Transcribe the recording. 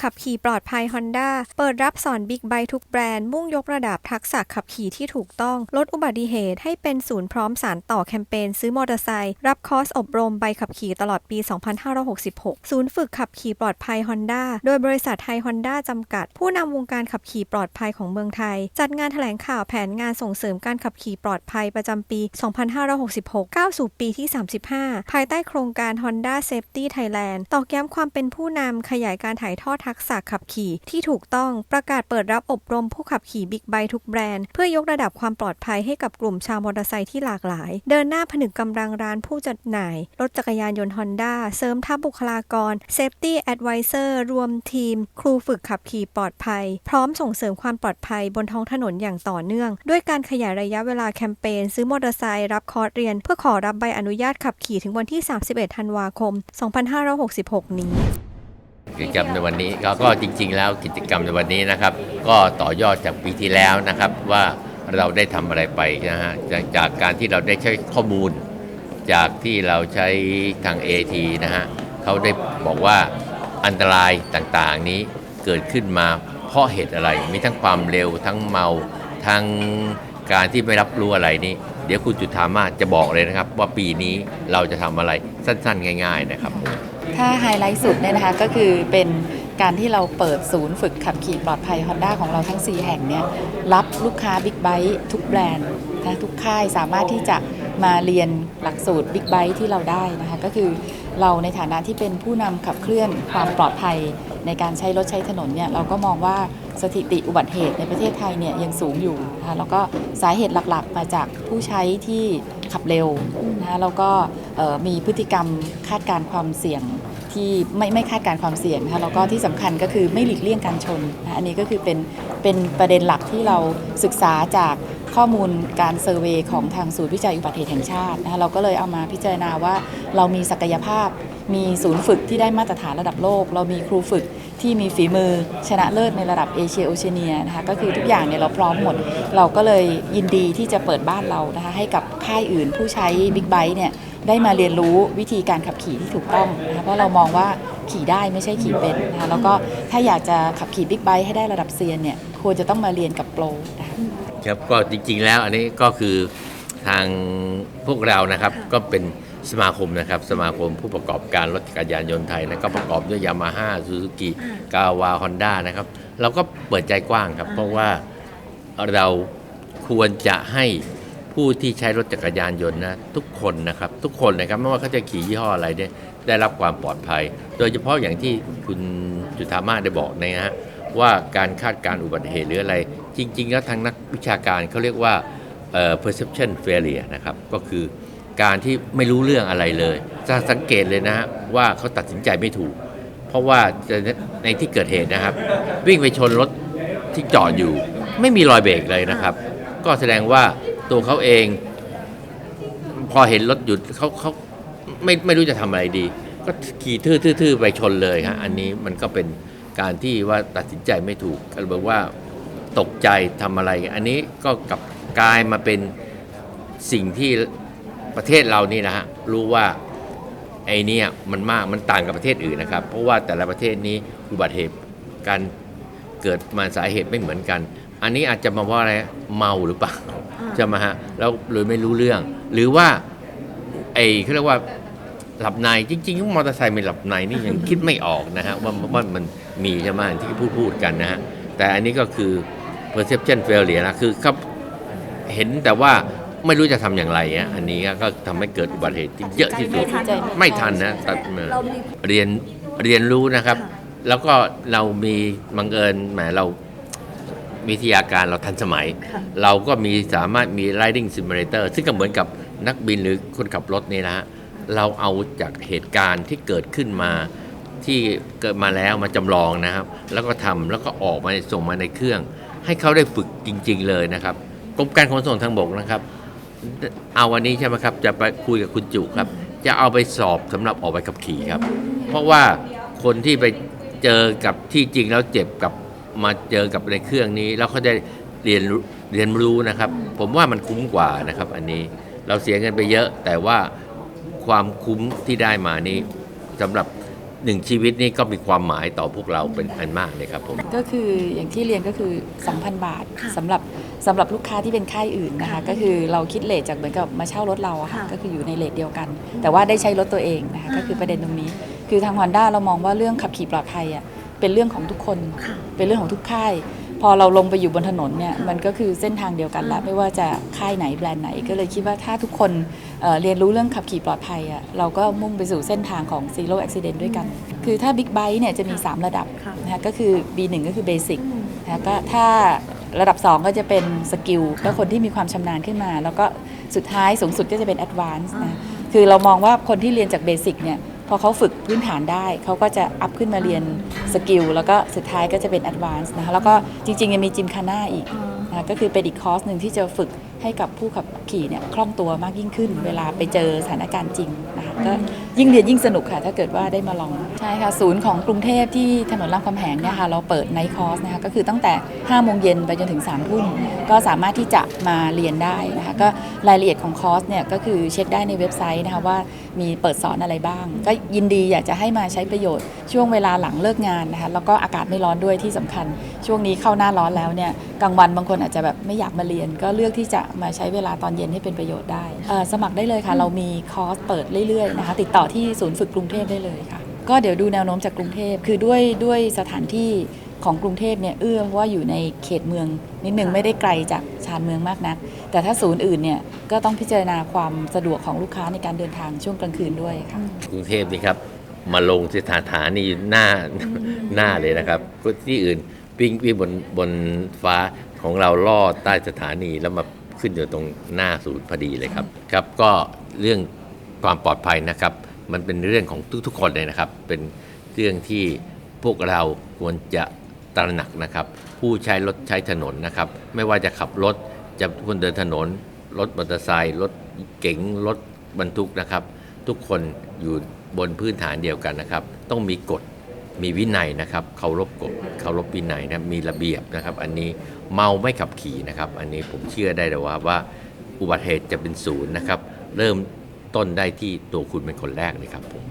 ขับขี่ปลอดภัย Honda เปิดรับสอนบิ๊กไบค์ทุกแบรนด์ มุ่งยกระดับทักษะขับขี่ที่ถูกต้อง ลดอุบัติเหตุให้เป็นศูนย์พร้อมสารต่อแคมเปญซื้อมอเตอร์ไซค์รับคอร์สอบรมใบขับขี่ตลอดปี 2566 ศูนย์ฝึกขับขี่ปลอดภัย Honda โดยบริษัทไทย Honda จำกัด ผู้นำวงการขับขี่ปลอดภัยของเมืองไทย จัดงานแถลงข่าวแผนงานส่งเสริมการขับขี่ปลอดภัยประจำปี 2566 ก้าวสู่ปีที่ 35 ภายใต้โครงการ Honda Safety Thailand ตอกย้ำความเป็นผู้นำขยายการถ่ายทอดทักษะขับขี่ที่ถูกต้องประกาศเปิดรับอบรมผู้ขับขี่บิ๊กไบค์ทุกแบรนด์ เพื่อยกระดับความปลอดภัยให้กับกลุ่มชาวมอเตอร์ไซค์ที่หลากหลาย เดินหน้าผนึกกำลังร้านผู้จัดหน่าย รถจักรยานยนต์ Honda เสริมทัพบุคลากร Safety Advisor รวมทีม ครูฝึกขับขี่ปลอดภัย พร้อมส่งเสริมความปลอดภัยบนท้องถนนอย่างต่อเนื่อง ด้วยการขยายระยะเวลาแคมเปญซื้อมอเตอร์ไซค์รับคอร์สเรียน เพื่อขอรับใบอนุญาตขับขี่ถึงวันที่ 31 ธันวาคม 2566 นี้ กิจกรรมในวันนี้ก็ก็จริง ๆ แล้วกิจกรรมในวันนี้นะครับ ก็ต่อยอดจากปีที่แล้วนะครับว่าเราได้ทำอะไรไปนะฮะจากจากการที่เราได้ใช้ข้อมูล จากที่เราใช้ทาง AT นะฮะเขาได้บอกว่าอันตรายต่างๆนี้เกิดขึ้นมาเพราะเหตุอะไร มีทั้งความเร็วทั้งเมาทั้งการที่ไม่รับรู้อะไรนี้ เดี๋ยวคุณจุธามาจะบอกเลยนะครับ ว่าปีนี้เราจะทำอะไรสั้นๆ ง่าย ๆ นะครับ ถ้าไฮไลท์สุดเนี่ยนะคะก็คือเป็นการที่เราเปิดศูนย์ฝึกขับขี่ปลอดภัย Honda ของเราทั้ง 4 แห่งเนี่ยรับลูกค้าบิ๊กไบค์ทุกแบรนด์นะทุกค่ายสามารถที่จะมาเรียนหลักสูตรบิ๊กไบค์ที่เราได้นะคะก็คือเราในฐานะที่เป็นผู้นำขับเคลื่อนความปลอดภัยในการใช้รถใช้ถนนเนี่ยเราก็มองว่าสถิติอุบัติเหตุในประเทศไทยเนี่ยยังสูงอยู่นะคะแล้วก็สาเหตุหลักๆ มาจากผู้ใช้ที่ขับเร็วนะคะแล้วก็มีพฤติกรรมคาดการณ์ความเสี่ยง ที่ไม่ไม่คาดการความเสี่ยงนะคะแล้วก็ที่สำคัญก็คือไม่หลีกเลี่ยงการชนนะอันนี้ก็คือเป็นเป็นประเด็นหลักที่เราศึกษาจากข้อมูลการเซอร์เวยของทางศูนย์วิจัยอุบัติเหตุแห่งชาตินะคะเราก็เลยเอามาพิจารณาว่าเรามีศักยภาพ มีศูนย์ฝึกที่ได้มาตรฐานระดับโลก เรามีครูฝึกที่มีฝีมือชนะเลิศในระดับเอเชียโอเชียเนียนะคะก็คือทุกอย่างเนี่ยเราพร้อมหมด เราก็เลยยินดีที่จะเปิดบ้านเรานะคะให้กับค่ายอื่นผู้ใช้บิ๊กไบค์เนี่ย ได้มาเรียนรู้วิธีการขับขี่ที่ถูกต้องนะคะเพราะเรามองว่าขี่ได้ไม่ใช่ขี่เป็นนะคะแล้วก็ถ้าอยากจะขับขี่บิ๊กไบค์ให้ได้ระดับเซียนเนี่ยควรจะต้องมาเรียนกับโปรนะคะครับก็จริงๆแล้วอันนี้ก็คือทางพวกเรานะครับก็เป็นสมาคมนะครับสมาคมผู้ประกอบการรถจักรยานยนต์ไทยนะก็ประกอบด้วยยามาฮ่าซูซูกิกาวาฮอนด้านะครับเราก็เปิดใจกว้างครับ เพราะว่าเราควรจะให้ ผู้ที่ใช้รถจักรยานยนต์นะทุกคนนะครับทุกคนนะครับไม่ว่าเขาจะขี่ยี่ห้ออะไรเนี่ยได้รับความปลอดภัย โดยเฉพาะอย่างที่คุณจุธามาได้บอกนะฮะว่าการคาดการอุบัติเหตุหรืออะไร จริง ๆ แล้วทางนักวิชาการเขาเรียกว่า perception failure นะครับก็คือการที่ไม่รู้เรื่องอะไรเลยจะสังเกตเลยนะฮะว่าเขาตัดสินใจไม่ถูก เพราะว่าในที่เกิดเหตุนะครับ วิ่งไปชนรถที่จอดอยู่ ไม่มีรอยเบรกเลยนะครับ ก็แสดงว่า ตัวเขาเอง พอเห็นรถหยุดเขาเขาไม่ไม่รู้จะทำอะไรดี ก็ขี่ทื่อๆไปชนเลยฮะอันนี้มันก็เป็นการที่ว่าตัดสินใจไม่ถูกก็แบบว่าตกใจทำอะไร อันนี้ก็กลับกลายมาเป็นสิ่งที่ประเทศเรานี่นะฮะรู้ว่าไอ้เนี่ยมันมากมันต่างกับประเทศอื่นนะครับ เพราะว่าแต่ละประเทศนี้อุบัติเหตุการเกิดมาสาเหตุไม่เหมือนกัน อันนี้อาจจะมาว่าอะไรเมาหรือเปล่าใช่ไหมฮะแล้วเลยไม่รู้เรื่อง หรือว่าไอ้เขาเรียกว่าหลับในจริงๆมอเตอร์ไซค์ไม่หลับในนี่ยังคิดไม่ออกนะฮะว่าว่ามันมีใช่ไหมที่พูดพูดกันนะฮะแต่อันนี้ก็คือ perception failure นะคือเขาเห็นแต่ว่าไม่รู้จะทำอย่างไรอะอันนี้ก็ทำให้เกิดอุบัติเหตุที่เยอะที่สุดไม่ทันไม่ทันนะตัดมาเรียนเรียนรู้นะครับ แล้วก็เรามีบังเอิญแหมเรา วิทยาการเราทันสมัย เราก็มีสามารถมี riding simulator ซึ่งก็เหมือนกับนักบินหรือคนขับรถนี่นะฮะเราเอาจากเหตุการณ์ที่เกิดขึ้นมาที่เกิดมาแล้วมาจำลองนะครับ แล้วก็ทำแล้วก็ออกมาส่งมาในเครื่อง ให้เขาได้ฝึกจริง ๆ เลยนะครับกรมการขนส่งทางบกนะครับ เอาวันนี้ใช่ไหมครับ จะไปคุยกับคุณจุครับ จะเอาไปสอบสำหรับออกไปขับขี่ครับ เพราะว่าคนที่ไปเจอกับที่จริงแล้วเจ็บกับ มาเจอกับในเครื่องนี้ แล้วเขาได้เรียนรู้เรียนรู้นะครับ ผมว่ามันคุ้มกว่านะครับ อันนี้เราเสียเงินไปเยอะ แต่ว่าความคุ้มที่ได้มานี้สำหรับหนึ่งชีวิตนี่ก็มีความหมายต่อพวกเราเป็นอันมากเลยครับผม ก็คืออย่างที่เรียนก็คือ 2,000 บาทสำหรับสำหรับลูกค้าที่เป็นค่ายอื่นนะคะ ก็คือเราคิดเลทจากเหมือนกับมาเช่ารถเราอะค่ะค่ะก็คืออยู่ในเลทเดียวกัน แต่ว่าได้ใช้รถตัวเองนะคะก็คือประเด็นตรงนี้ คือทาง Honda เรามองว่าเรื่องขับขี่ปลอดภัยอะ เป็นเรื่องของทุกคนค่ะเป็นเรื่องของทุกค่าย พอเราลงไปอยู่บนถนนเนี่ยมันก็คือเส้นทางเดียวกันแล้วไม่ว่าจะค่ายไหนแบรนด์ไหน ก็เลยคิดว่าถ้าทุกคนเอ่อเรียนรู้เรื่องขับขี่ปลอดภัยอะเราก็มุ่งไปสู่เส้นทางของ zero accident ด้วยกัน คือถ้า Big Bike เนี่ยจะมี 3 ระดับค่ะนะคะก็คือ B1 ก็คือ Basic นะคะก็ถ้าระดับ 2 ก็จะเป็นสกิลก็คนที่มีความชำนาญขึ้นมา แล้วก็สุดท้ายสูงสุดก็จะเป็น Advance นะคือเรามองว่าคนที่เรียนจาก Basic เนี่ย พอเขาฝึกพื้นฐานได้เขาก็จะอัพขึ้นมาเรียนสกิลแล้วก็สุดท้ายก็จะเป็นแอดวานซ์นะคะแล้วก็จริงๆยังมีจิมคาน่าอีกนะคะก็คือเป็นอีกคอร์สหนึ่งที่จะฝึก ให้กับผู้ขับขี่เนี่ยคล่องตัวมากยิ่งขึ้น เวลาไปเจอสถานการณ์จริงนะคะก็ยิ่งเรียนยิ่งสนุกค่ะ ถ้าเกิดว่าได้มาลองใช่ค่ะศูนย์ของกรุงเทพที่ถนนรามคำแหงเนี่ยค่ะเราเปิดไนท์คอร์สนะคะก็คือตั้งแต่5โมงเย็นไปจนถึง3ทุ่มก็สามารถที่จะมาเรียนได้นะคะก็รายละเอียดของคอร์สเนี่ยก็คือเช็คได้ในเว็บไซต์นะคะว่ามีเปิดสอนอะไรบ้าง ก็ยินดีอยากจะให้มาใช้ประโยชน์ช่วงเวลาหลังเลิกงานนะคะแล้วก็อากาศไม่ร้อนด้วยที่สำคัญ ช่วงนี้เข้าหน้าร้อนแล้วเนี่ย กลางวันบางคนอาจจะแบบไม่อยากมาเรียน ก็เลือกที่จะมาใช้เวลาตอนเย็นให้เป็นประโยชน์ได้เอ่อสมัครได้เลยค่ะ เรามีคอร์สเปิดเรื่อยๆนะคะ ติดต่อที่ศูนย์ฝึกกรุงเทพได้เลยค่ะ ก็เดี๋ยวดูแนวโน้มจากกรุงเทพคือด้วยด้วยสถานที่ของกรุงเทพเนี่ยเอื้อเพราะว่าอยู่ในเขตเมืองนิดนึงไม่ได้ไกลจากชานเมืองมากนัก แต่ถ้าศูนย์อื่นเนี่ยก็ต้องพิจารณาความสะดวกของลูกค้าในการเดินทางช่วงกลางคืนด้วยค่ะกรุงเทพนี่ครับมาลงที่สถานีหน้าหน้าเลยนะครับที่อื่น วิ่งวิ่งบนบนฟ้าของเราลอดใต้สถานีแล้วมาขึ้นอยู่ตรงหน้าศูนย์พอดีเลยครับครับ ก็เรื่องความปลอดภัยนะครับ มันเป็นเรื่องของทุกๆคนเลยนะครับ เป็นเรื่องที่พวกเราควรจะตระหนักนะครับ ผู้ใช้รถใช้ถนนนะครับ ไม่ว่าจะขับรถจะคนเดินถนนรถมอเตอร์ไซค์รถเก๋งรถบรรทุกนะครับ ทุกคนอยู่บนพื้นฐานเดียวกันนะครับ ต้องมีกฎ มีวินัยนะครับเคารพกฎเคารพวินัยนะมีระเบียบนะครับ อันนี้เมาไม่ขับขี่นะครับ อันนี้ผมเชื่อได้เลยว่าว่าอุบัติเหตุจะเป็นศูนย์นะครับ เริ่มต้นได้ที่ตัวคุณเป็นคนแรกเลยครับผม